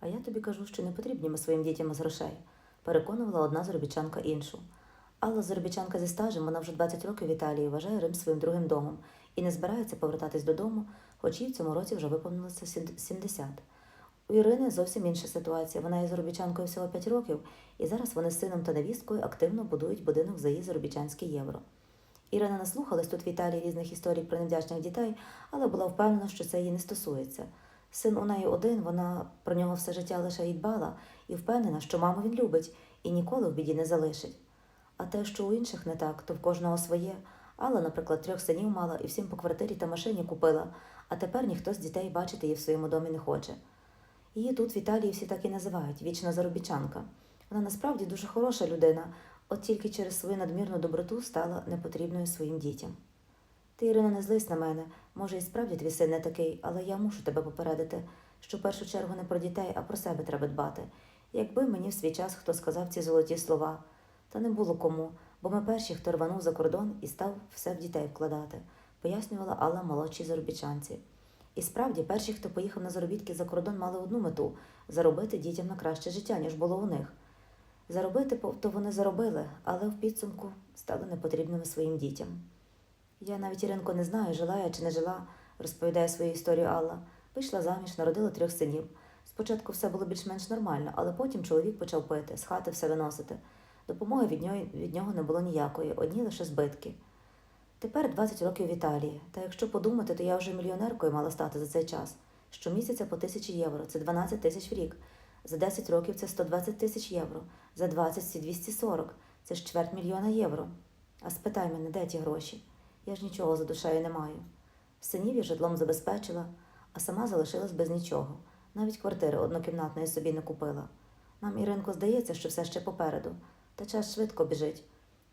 А я тобі кажу, що не потрібні ми своїм дітям з грошей, переконувала одна заробітчанка іншу. Алла заробітчанка зі стажем, вона вже 20 років в Італії вважає Рим своїм другим домом і не збирається повертатись додому, хоч їй в цьому році вже виповнилося сім- 70. У Ірини зовсім інша ситуація. Вона є заробітчанкою всього 5 років, і зараз вони з сином та невісткою активно будують будинок за її заробітчанські євро. Ірина наслухалась тут в Італії різних історій про невдячних дітей, але була впевнена, що це її не стосується. Син у неї один, вона про нього все життя лише й дбала, і впевнена, що маму він любить і ніколи в біді не залишить. А те, що у інших не так, то в кожного своє. Алла, наприклад, трьох синів мала і всім по квартирі та машині купила, а тепер ніхто з дітей бачити її в своєму домі не хоче. Її тут в Італії всі так і називають вічна заробітчанка. Вона насправді дуже хороша людина, от тільки через свою надмірну доброту стала непотрібною своїм дітям. Ти, Ірино, не злись на мене. Може, і справді твій син не такий, але я мушу тебе попередити, що в першу чергу не про дітей, а про себе треба дбати. Якби мені в свій час хто сказав ці золоті слова, та не було кому, бо ми перші, хто рванув за кордон і став все в дітей вкладати, пояснювала Алла молодшій заробітчанці. І справді, перші, хто поїхав на заробітки за кордон, мали одну мету заробити дітям на краще життя, ніж було у них. Заробити то вони заробили, але в підсумку стали непотрібними своїм дітям. Я навіть Іринко не знаю, жила я чи не жила, розповідає свою історію Алла. Вийшла заміж, народила трьох синів. Спочатку все було більш-менш нормально, але потім чоловік почав пити, з хати все виносити. Допомоги від нього, від нього не було ніякої, одні лише збитки. Тепер 20 років в Італії, та якщо подумати, то я вже мільйонеркою мала стати за цей час. Щомісяця по тисячі євро, це 12 тисяч в рік. За 10 років це 120 тисяч євро, за 20 – це 240, це ж чверть мільйона євро. А спитай мене, де ті гроші? Я ж нічого за душею не маю. Синів я житлом забезпечила, а сама залишилась без нічого. Навіть квартири однокімнатної собі не купила. Нам, Іринко, здається, що все ще попереду, та час швидко біжить.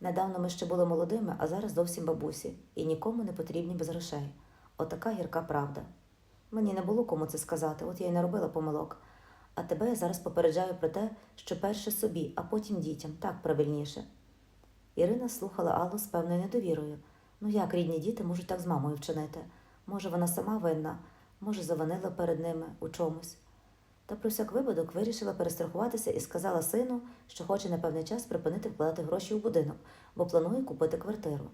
Недавно ми ще були молодими, а зараз зовсім бабусі, і нікому не потрібні без грошей. Отака гірка правда. Мені не було кому це сказати, от я й не робила помилок. А тебе я зараз попереджаю про те, що перше собі, а потім дітям, так правильніше. Ірина слухала Аллу з певною недовірою. Ну як рідні діти можуть так з мамою вчинити? Може, вона сама винна, може, завинила перед ними у чомусь. Та про всяк випадок вирішила перестрахуватися і сказала сину, що хоче на певний час припинити вкладати гроші у будинок, бо планує купити квартиру.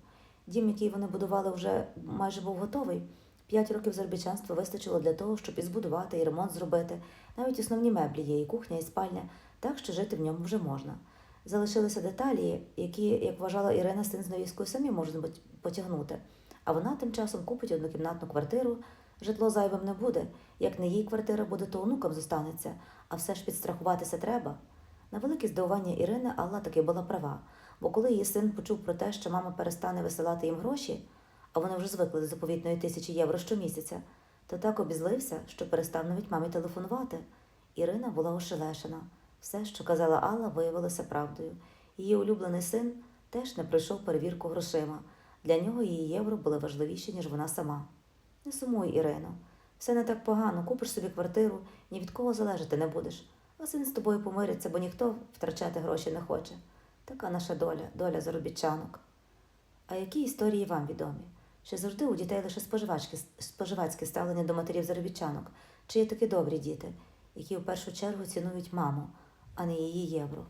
Дім, який вони будували, вже майже був готовий. П'ять років заробітчанства вистачило для того, щоб і збудувати, і ремонт зробити. Навіть основні меблі є, і кухня, і спальня, так що жити в ньому вже можна. Залишилися деталі, які, як вважала Ірина, невісткою самі можуть потягнути. А вона тим часом купить однокімнатну квартиру, житло зайвим не буде. Як не їй квартира буде, то онукам зостанеться, а все ж підстрахуватися треба. На велике здивування Ірини Алла таки була права, бо коли її син почув про те, що мама перестане висилати їм гроші, а вони вже звикли до заповітної тисячі євро щомісяця, то так обізлився, що перестав навіть мамі телефонувати. Ірина була ошелешена. Все, що казала Алла, виявилося правдою. Її улюблений син теж не пройшов перевірку грошима. Для нього її євро були важливіші, ніж вона сама. Не сумуй, Ірино. Все не так погано, купиш собі квартиру, ні від кого залежати не будеш. А син з тобою помириться, бо ніхто втрачати гроші не хоче. Така наша доля, доля заробітчанок. А які історії вам відомі? Чи завжди у дітей лише споживачки, споживацьке ставлення до матерів заробітчанок? Чи є такі добрі діти, які в першу чергу цінують маму, а не її євро?